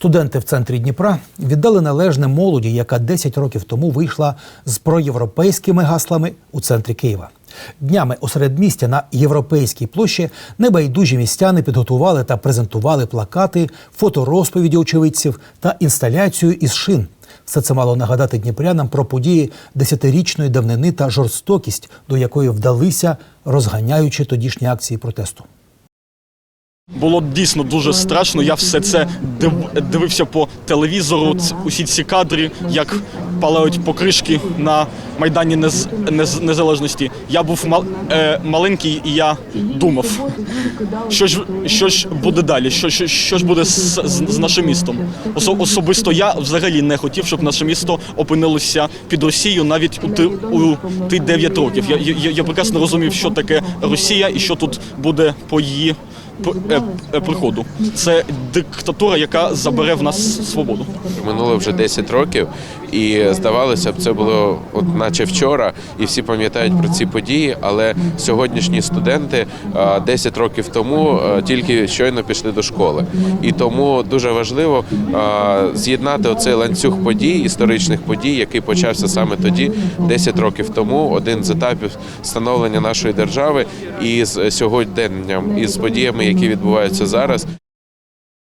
Студенти в центрі Дніпра віддали належне молоді, яка 10 років тому вийшла з проєвропейськими гаслами у центрі Києва. Днями у середмістя на європейській площі небайдужі містяни підготували та презентували плакати, фоторозповіді очевидців та інсталяцію із шин. Все це мало нагадати дніпрянам про події десятирічної давнини та жорстокість, до якої вдалися, розганяючи тодішні акції протесту. Було дійсно дуже страшно. Я все це див- дивився по телевізору. Усі ці кадри, як палають покришки на майдані Нез- Нез- Незалежності. Я був мал- е, маленький, і я думав, що ж що ж буде далі, що, що, що ж буде з, з, нашим містом. Осо- особисто я взагалі не хотів, щоб наше місто опинилося під Росією навіть у ти у ті 9 років. Я, я, я прекрасно розумів, що таке Росія і що тут буде по її приходу. Це диктатура, яка забере в нас свободу. Минуло вже 10 років, і здавалося б, це було от наче вчора, і всі пам'ятають про ці події. Але сьогоднішні студенти а, 10 років тому тільки щойно пішли до школи. І тому дуже важливо з'єднати оцей ланцюг подій, історичних подій, який почався саме тоді, 10 років тому. Один з етапів становлення нашої держави і з сьогоденням, і з подіями, які відбуваються зараз.